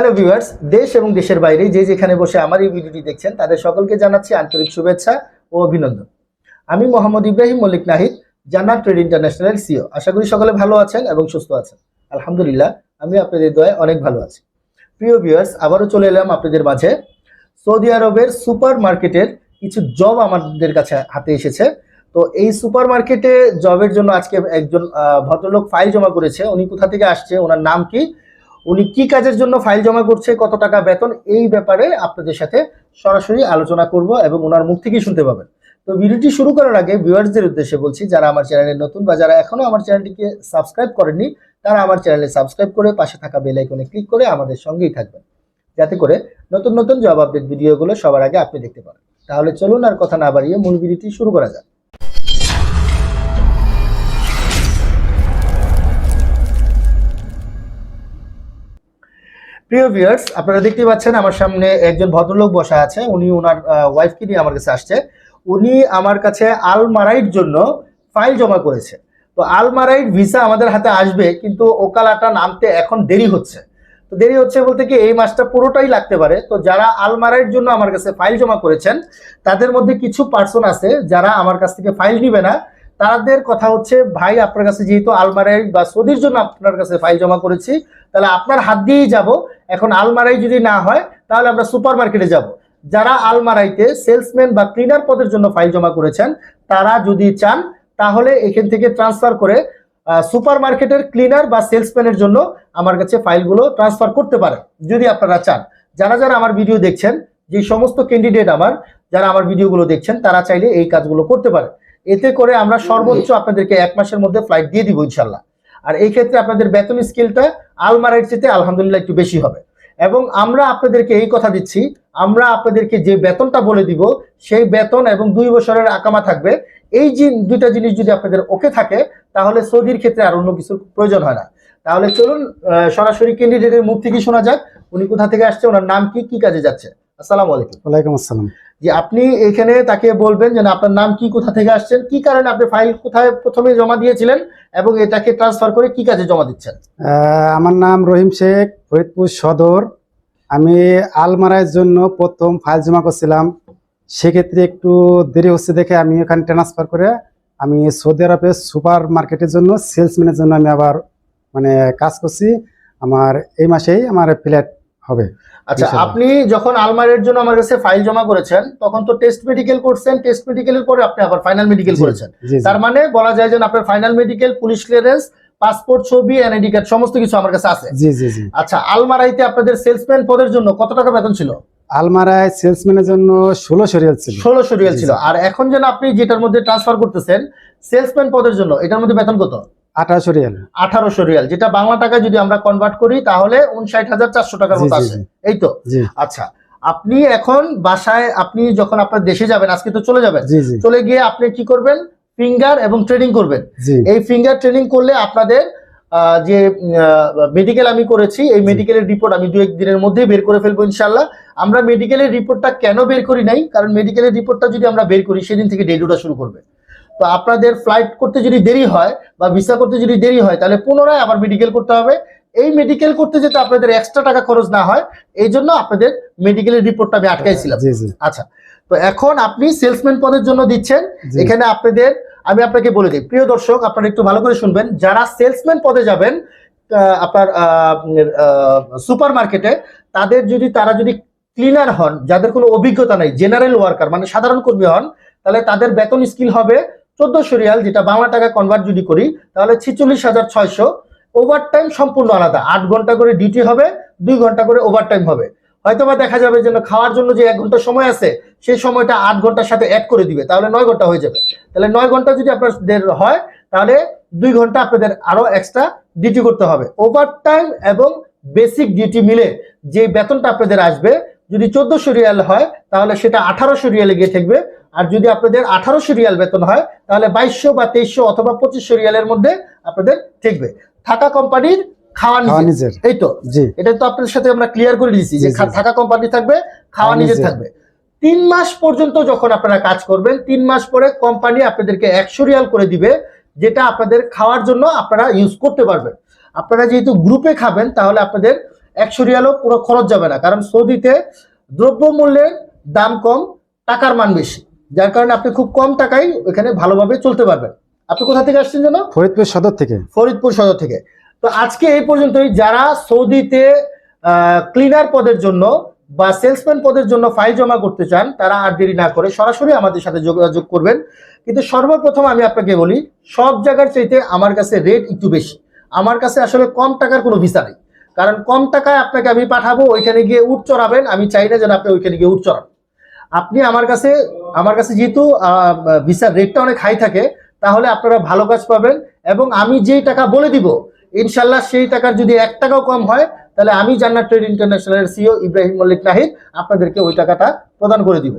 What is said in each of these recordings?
Hello viewers দেশ এবং দেশের বাইরে যে যেখানে বসে আমার এই ভিডিওটি দেখছেন, তাদের সকলকে জানাচ্ছি আন্তরিক শুভেচ্ছা ও অভিনন্দন। আমি মোহাম্মদ ইব্রাহিম মল্লিক নাহিদ, জান্নাত ট্রেড ইন্টারন্যাশনাল সিও আশা করি সকলে ভালো আছেন এবং সুস্থ আছেন। আলহামদুলিল্লাহ, আমি আপনাদের দয়ে অনেক ভালো আছি। প্রিয় ভিউয়ার্স আবারও চলে এলাম আপনাদের মাঝে। সৌদি আরবের সুপার মার্কেটের কিছু জব আমাদের কাছে হাতে এসেছে। তো এই সুপার মার্কেটে জবের জন্য আজকে একজন ভদ্রলোক ফাইল জমা করেছে। উনি কোথা থেকে আসছে? ওনার নাম কি? উনি কি কাজের জন্য ফাইল জমা করছে, কত টাকা বেতন, এই ব্যাপারে আপনাদের সাথে সরাসরি আলোচনা করব এবং ওনার মুখ থেকেই শুনতে পাবেন। তো ভিডিওটি শুরু করার আগে ভিউয়ার্সদের উদ্দেশ্যে বলছি, যারা আমার চ্যানেলে নতুন বা যারা এখনও আমার চ্যানেলটিকে সাবস্ক্রাইব করেননি, তারা আমার চ্যানেলে সাবস্ক্রাইব করে পাশে থাকা বেল আইকনে ক্লিক করে আমাদের সঙ্গেই থাকবেন। যাতে করে নতুন নতুন জব আপডেট ভিডিওগুলো সবার আগে আপনি দেখতে পারেন। তাহলে চলুন আর কথা না বাড়িয়ে মূল ভিডিওটি শুরু করা যাক। প্রিয় ভিউয়ার্স আপনারা দেখতে পাচ্ছেন আমার সামনে একজন ভদ্রলোক বসা আছে। উনি ওনার ওয়াইফকে নিয়ে আমার কাছে আসছে। উনি আমার কাছে আলমারাইট জন্য ফাইল জমা করেছে। তো আলমারাইট ভিসা আমাদের হাতে আসবে, কিন্তু ওকালাটা নামতে এখন দেরি হচ্ছে। তো দেরি হচ্ছে বলতে কি, এই মাসটা পুরোটাই লাগতে পারে। তো যারা আলমারাইট জন্য আমার কাছে ফাইল জমা করেছেন, তাদের মধ্যে কিছু পার্সন আছে যারা আমার কাছ থেকে ফাইল নিবে না। তাদের কথা হচ্ছে, ভাই, আপনার কাছে যেহেতু আলমারাই বা সৌদির জন্য আপনার কাছে ফাইল জমা করেছি, তাহলে আপনার হাত দিয়েই যাব। এখন আলমারাই যদি না হয়, তাহলে আমরা সুপার মার্কেটে যাব। যারা আলমারাইতে সেলসম্যান বা ক্লিনার পদের জন্য ফাইল জমা করেছেন, তারা যদি চান, তাহলে এখান থেকে ট্রান্সফার করে সুপার মার্কেটের ক্লিনার বা সেলসম্যানের জন্য আমার কাছে ফাইলগুলো ট্রান্সফার করতে পারে যদি আপনারা চান। যারা যারা আমার ভিডিও দেখছেন, যে সমস্ত ক্যান্ডিডেট আমার, যারা আমার ভিডিওগুলো দেখছেন, তারা চাইলে এই কাজগুলো করতে পারে এতে করে আমরা সর্বোচ্চ আপনাদেরকে এক মাসের মধ্যে ফ্লাইট দিয়ে দিব ইনশাল্লাহ আর এই ক্ষেত্রে আপনাদের বেতন স্কেলটা আলমারাইট চেতে আলহামদুলিল্লাহ একটু বেশি হবে। এবং আমরা আপনাদেরকে এই কথা দিচ্ছি, আমরা আপনাদেরকে যে বেতনটা বলে দিব, সেই বেতন এবং দুই বছরের আকামা থাকবে। এই যে দুইটা জিনিস যদি আপনাদের ওকে থাকে, তাহলে সৌদির ক্ষেত্রে আর অন্য কিছুর প্রয়োজন হয় না। তাহলে চলুন সরাসরি ক্যান্ডিডেটের মুখ থেকে শোনা যাক, উনি কোথা থেকে আসছে, ওনার নাম কি কি কাজে যাচ্ছে? আসসালামু আলাইকুম। ওয়ালাইকুম আসসালাম। যে আপনি এখানে তাকে বলবেন যে আপনার নাম কি কোথা থেকে আসছেন কি কারণে আপনি ফাইল কোথায় প্রথমে জমা দিয়েছিলেন এবং এটাকে ট্রান্সফার করে কি কাজে জমা দিচ্ছেন? আমার নাম রহিম শেখ ফরিদপুর সদর। আমি আলমারাইয়ের জন্য প্রথম ফাইল জমা করছিলাম। সেক্ষেত্রে একটু দেরি হচ্ছে দেখে আমি এখানে ট্রান্সফার করে আমি সৌদি আরবের সুপার মার্কেটের জন্য সেলসম্যানের জন্য আমি আবার মানে কাজ করছি। আমার এই মাসেই আমার ফ্ল্যাট হবে। আচ্ছা আপনি যখন আলমারের জন্য আমার কাছে ফাইল জমা করেছেন তখন তো টেস্ট মেডিকেল করছেন টেস্ট মেডিকেলের পরে আপনি আবার ফাইনাল মেডিকেল করেছেন। তার মানে বলা যায় যে আপনার final medical police clearance passport ছবি এনআইডি কার্ড সমস্ত কিছু আমার কাছে আছে। জি জি জি। আচ্ছা আলমারাইতে আপনাদের সেলসম্যান পদের জন্য কত টাকা বেতন ছিল? আলমারায় সেলসম্যানের জন্য ষোলোশো রিয়াল ছিল। ষোলোশো রিয়াল ছিল। আর এখন যেন আপনি যেটার মধ্যে ট্রান্সফার করতেছেন সেলসম্যান পদের জন্য এটার মধ্যে বেতন কত? আঠারোশো রিয়াল। আঠারোশো রিয়াল। যেটা বাংলা টাকায় যদি আমরা কনভার্ট করি তাহলে উনষাট হাজার চারশো টাকার মতো জি এই তো? আচ্ছা আপনি এখন বাসায় আপনি যখন আপনার দেশে যাবেন আজকে তো চলে যাবেন চলে গিয়ে আপনি কি করবেন? ফিঙ্গার এবং ট্রেনিং করবেন। এই ফিঙ্গার ট্রেনিং করলে আপনাদের আহ, যে মেডিকেল আমি করেছি এই মেডিকেলের রিপোর্ট আমি দু এক দিনের মধ্যেই বের করে ফেলব ইনশাল্লাহ আমরা মেডিকেলের রিপোর্টটা কেন বের করি নাই? কারণ মেডিকেলের রিপোর্টটা যদি আমরা বের করি সেদিন থেকে ডেট ওটা শুরু করবে। তো আপনাদের ফ্লাইট করতে যদি দেরি হয় বা ভিসা করতে যদি দেরি হয় তাহলে পুনরায় আবার মেডিকেল করতে হবে। এই মেডিকেল করতে যেতে আপনাদের এক্সট্রা টাকা খরচ না হয় এই জন্য আপনাদের মেডিকেলের রিপোর্টটা আমি আটকাইছিলাম। আচ্ছা তো এখন আপনি সেলসম্যান পদের জন্য দিচ্ছেন। এখানে আপনাদের আমি আপনাকে বলে দিই প্রিয় দর্শক আপনারা একটু ভালো করে শুনবেন। যারা সেলসম্যান পদে যাবেন আপনার সুপার মার্কেটে তাদের যদি তারা যদি ক্লিনার হন যাদের কোনো অভিজ্ঞতা নাই জেনারেল ওয়ার্কার মানে সাধারণ কর্মী হন তাহলে তাদের বেতন স্কিল হবে চোদ্দশো রিয়াল যেটা বাংলা টাকা কনভার্ট যদি করি তাহলে ছিচল্লিশ হাজার ছয়শো। ওভার টাইম সম্পূর্ণ আলাদা। আট ঘণ্টা করে ডিউটি হবে দুই ঘণ্টা করে ওভার টাইম হবে। হয়তোবা দেখা যাবে যে না, খাওয়ার জন্য যে এক ঘণ্টা সময় আছে সেই সময়টা আট ঘণ্টার সাথে অ্যাড করে দিবে তাহলে নয় ঘণ্টা হয়ে যাবে। তাহলে নয় ঘণ্টা যদি আপনাদের হয় তাহলে দুই ঘণ্টা আপনাদের আরও এক্সট্রা ডিউটি করতে হবে। ওভার টাইম এবং বেসিক ডিউটি মিলে যে বেতনটা আপনাদের আসবে যদি চোদ্দশো রিয়াল হয় তাহলে সেটা আঠারোশো রিয়ালে গিয়ে থাকবে। আর যদি আপনাদের আঠারোশো রিয়াল বেতন হয় তাহলে বাইশশো বা তেইশশো অথবা পঁচিশশো রিয়ালের মধ্যে আপনাদের ঠেকবে। থাকা কোম্পানির খাওয়া নিজের। এই তো? জি। এটা তো আপনাদের সাথে আমরা ক্লিয়ার করে দিয়েছি যে। থাকা কোম্পানি থাকবে খাওয়া খাওয়া নিজে নিজে। থাকবে। তিন মাস পর্যন্ত যখন আপনারা কাজ করবেন তিন মাস পরে কোম্পানি আপনাদেরকে একশো রিয়াল করে দিবে যেটা আপনাদের খাওয়ার জন্য আপনারা ইউজ করতে পারবেন। আপনারা যেহেতু গ্রুপে খাবেন তাহলে আপনাদের একশো রিয়ালও পুরো খরচ যাবে না। কারণ সৌদিতে দ্রব্যমূল্যের দাম কম টাকার মান বেশি। যার কারণে আপনি খুব কম টাকায় এখানে ভালোভাবে চলতে পারবেন। আপনি কোথা থেকে আসছেন যেন? ফরিদপুর সদর থেকে। ফরিদপুর সদর থেকে। তো আজকে এই পর্যন্তই। যারা সৌদিতে ক্লিনার পদের জন্য বা সেলসম্যান পদের জন্য ফাইল জমা করতে চান তারা আর দেরি না করে সরাসরি আমাদের সাথে যোগাযোগ করবেন। কিন্তু সর্বপ্রথম আমি আপনাকে বলি সব জায়গার চাইতে আমার কাছে রেট একটু বেশি। আমার কাছে আসলে কম টাকার কোনো ভিসা নেই। কারণ কম টাকায় আপনাকে আমি পাঠাবো ওইখানে গিয়ে উঠ চড়াবেন আমি চাই না যেন আপনি ওইখানে গিয়ে উঠ চড়ান। আপনি আমার কাছে আমার কাছে যেহেতু ভিসার রেটটা অনেক হাই থাকে, তাহলে আপনারা ভালো কাজ পাবেন এবং আমি যেই টাকা বলে দিব, ইনশাল্লাহ সেই টাকার যদি এক টাকাও কম হয়, তাহলে আমি জান্নাত ট্রেড ইন্টারন্যাশনালের সিও ইব্রাহিম মল্লিক নাহিদ আপনাদেরকে ওই টাকাটা প্রদান করে দিব।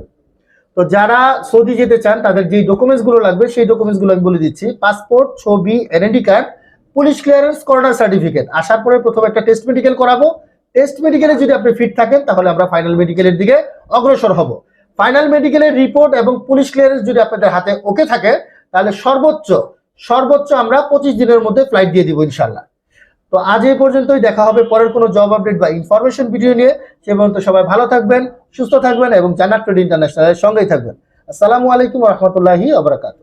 তো যারা সৌদি যেতে চান, তাদের যে ডকুমেন্টসগুলো লাগবে, সেই ডকুমেন্টসগুলো আমি বলে দিচ্ছি। পাসপোর্ট ছবি এনআইডি কার্ড পুলিশ ক্লিয়ারেন্স করোনার সার্টিফিকেট আসার পরে প্রথমে একটা টেস্ট মেডিকেল করাবো। টেস্ট মেডিকেলে যদি আপনি ফিট থাকেন, তাহলে আমরা ফাইনাল মেডিকেলের দিকে অগ্রসর হব। ফাইনাল মেডিকেলের রিপোর্ট এবং পুলিশ ক্লিয়ারেন্স যদি আপনাদের হাতে ওকে থাকে, তাহলে সর্বোচ্চ সর্বোচ্চ আমরা পঁচিশ দিনের মধ্যে ফ্লাইট দিয়ে দিব ইনশাল্লাহ তো আজ এই পর্যন্তই, দেখা হবে পরের কোনো জব আপডেট বা ইনফরমেশন ভিডিও নিয়ে। সে পর্যন্ত সবাই ভালো থাকবেন, সুস্থ থাকবেন এবং জানার ট্রেড ইন্টারন্যাশনালের সঙ্গেই থাকবেন। আসসালামু আলাইকুম রহমতুল্লাহি আবরাকাত